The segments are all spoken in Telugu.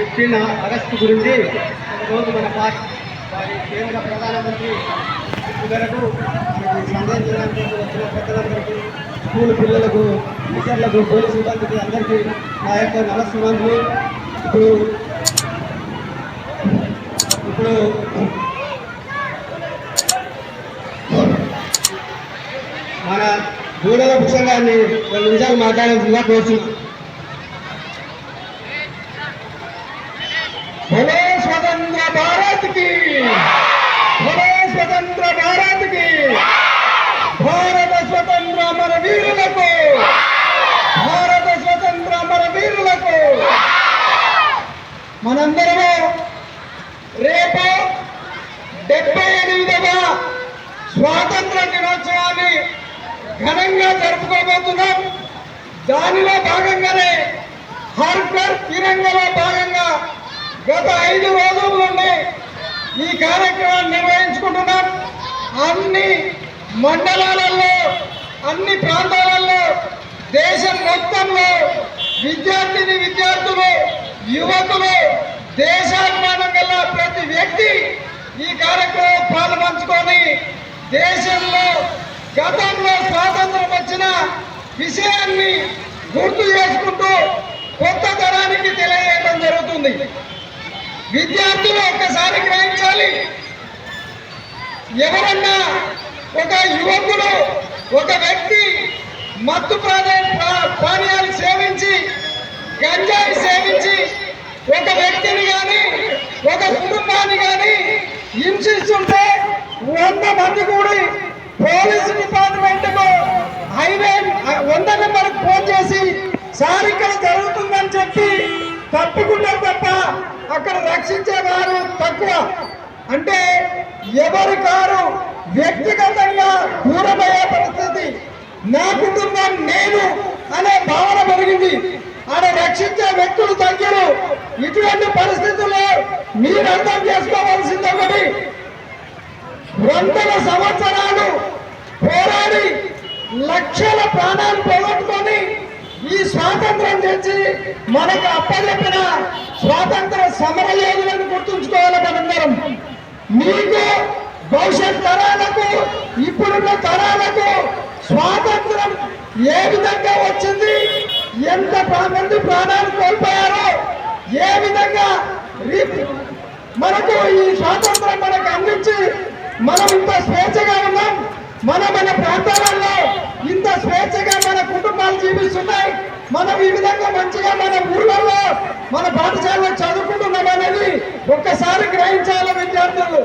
ఫిఫ్టీన్ ఆగస్టు గురించి ఈరోజు మన పార్టీ వారి కేంద్ర ప్రధానమంత్రి గారు మనకి సందేశించడానికి వచ్చిన పెద్దలందరికీ స్కూల్ పిల్లలకు టీచర్లకు పోలీసు సిబ్బందికి అందరికీ నా యొక్క నమస్కారాలు. ఇప్పుడు ఇప్పుడు మన గూడల పుస్తకాన్ని రెండు నిమిషాలు మాట్లాడాల్సిందిగా కోరుతున్నాం బలో స్వతంత్ర భారత్కి బలో స్వతంత్ర భారత్కి భారత స్వతంత్ర మన వీరులకు భారత స్వతంత్ర మన వీరులకు మనందరము రేపు డెబ్బై ఎనిమిదవ స్వాతంత్ర దినోత్సవాన్ని ఘనంగా జరుపుకోబోతున్నాం. దానిలో భాగంగానే గత ఐదు రోజుల నుండి ఈ కార్యక్రమాన్ని నిర్వహించుకుంటున్నాం. అన్ని మండలాలలో అన్ని ప్రాంతాలలో దేశం మొత్తంలో విద్యార్థిని విద్యార్థులు యువకులు దేశాభిమానం గల ప్రతి వ్యక్తి ఈ కార్యక్రమం పాల్పంచుకొని దేశంలో గతంలో స్వాతంత్రం వచ్చిన విషయాన్ని గుర్తు చేసుకుంటూ కొత్త తరానికి తెలియజేయడం జరుగుతుంది. విద్యార్థులు ఒక్కసారి గ్రహించాలి. ఎవరన్నా ఒక యువకుడు ఒక వ్యక్తి మత్తు పానీయాలు సేవించి గంజాయి సేవించి ఒక వ్యక్తిని కానీ ఒక కుటుంబాన్ని కానీ హింసిస్తుంటే వంద మంది కూడి పోలీసు డిపార్ట్మెంట్కు హైవే వంద నెంబర్ ఫోన్ చేసి సార్ ఇక్కడ జరుగుతుందని చెప్పి తప్పుకుంటారు తప్ప అక్కడ రక్షించేవారు తక్కువ. అంటే ఎవరి కారు వ్యక్తిగతంగా దూరమయ్యే పరిస్థితి నా కుటుంబం నేను అనే భావన పెరిగింది. ఆడ రక్షించే వ్యక్తులు తగ్గారు ఇటువంటి పరిస్థితుల్లో మీరు అర్థం చేసుకోవాల్సింది ఒకటి. వందల సంవత్సరాలు పోరాడి లక్షల ప్రాణాలు పోగొట్టుకొని ఈ స్వాతంత్రం తెచ్చి మనకు అప్పచెప్పిన స్వాతంత్ర సమర యోధులను గుర్తుంచుకోవాలి మనందరం. మీకు భవిష్యత్ తరాలకు ఇప్పుడున్న తరాలకు స్వాతంత్రం ఏ విధంగా వచ్చింది ఎంత మంది ప్రాణాలు కోల్పోయారో ఏ విధంగా మనకు ఈ స్వాతంత్రం మనకు అందించి మనం ఇంత స్వేచ్ఛగా ఉన్నాం మన మన ప్రాంతాలలో ఇంత స్వేచ్ఛగా మన కుటుంబాలు జీవిస్తున్నాయి మనం ఈ విధంగా మంచి మన ఊళ్ళల్లో మన పాఠశాలలో చదువుకుంటున్నాం అనేది ఒక్కసారి గ్రహించాలి విద్యార్థులు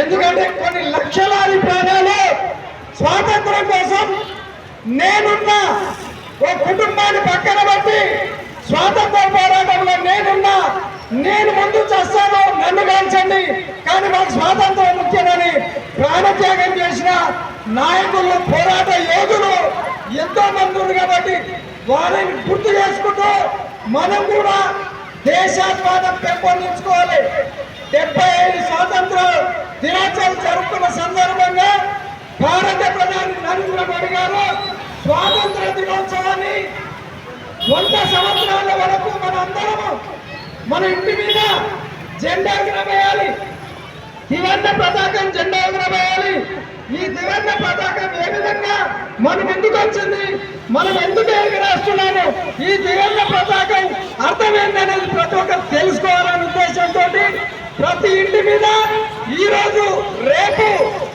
ఎందుకంటే కొన్ని లక్షలాది ప్రాణాలు స్వాతంత్రం కోసం నేనున్న ఓ కుటుంబాన్ని పక్కన బట్టి స్వాతంత్ర పోరాటంలో నేనున్నా నేను ముందు చేస్తాను నన్ను కాల్చండి కానీ మాకు స్వాతంత్రం ముఖ్యమని ప్రాణత్యాగం చేసిన నాయకులు పోరాట యోధులు ఎంతో మంది ఉంది కాబట్టి వారిని గుర్తు చేసుకుంటూ మనం కూడా దేశాభిమానం పెంపొందించుకోవాలి. డెబ్బై ఐదు స్వాతంత్ర దినోత్సవం జరుపుకున్న సందర్భంగా భారత ప్రధాని నరేంద్ర మోడీ గారు స్వాతంత్ర దినోత్సవాన్ని వంద సంవత్సరాల వరకు మన అందరము మన ఇంటి మీద జెండా ఎగరవేయాలి. త్రివర్ణ పతాకం జెండా ఎగరవేయాలి. ఈ త్రివర్ణ పతాకం ఏ విధంగా మనం ఎందుకు వచ్చింది? మనం ఎందుకు ఎగరేస్తున్నాము ఈ త్రివర్ణ పతాకం అర్థమైందనేది ప్రతి ఒక్కరు తెలుసుకోవాలనే ఉద్దేశంతో ప్రతి ఇంటి మీద ఈ రోజు రేపు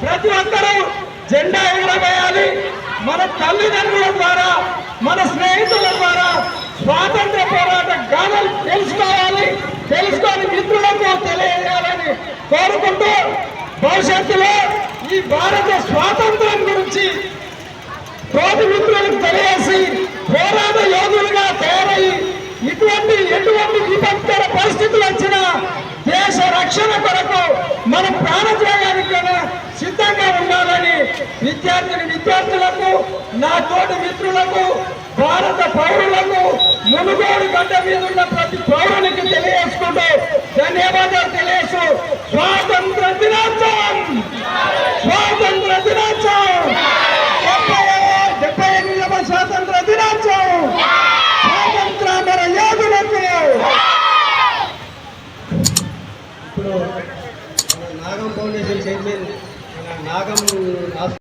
ప్రతి ఒక్కరూ జెండా ఎగరవేయాలి. మన తల్లిదండ్రుల ద్వారా మన స్నేహితుల ద్వారా స్వాతంత్ర పోరాట గాథలు తెలుసుకోవాలి. తెలుసుకొని మిత్రులకు తెలియజేయాలని కోరుకుంటూ భవిష్యత్తులో ఈ భారత స్వాతంత్రం గురించి తోటి మిత్రులకు తెలియజేసి పోరాట యోధులుగా తయారయ్యి ఇటువంటి ఎటువంటి విపత్కర పరిస్థితులు వచ్చినా దేశ రక్షణ కొరకు మన ప్రాణత్యాగానికైనా సిద్ధంగా ఉండాలని విద్యార్థిని విద్యార్థులకు నా తోటి మిత్రులకు భారత పౌరులకు మునుగోడు గడ్డ మీద ఉన్న ప్రతి పౌరులు తెలియజేసుకుంటూ ధన్యవాదాలు తెలియజేస్తూ స్వాతంత్ర దినోత్సవం స్వాతంత్ర దినోత్సవం డెబ్బై డెబ్బై ఎనిమిదవ స్వాతంత్ర దినోత్సవం స్వాతంత్ర మన యోధులకు ఇప్పుడు మన నాగం ఫౌండేషన్ చైర్మన్ నాగం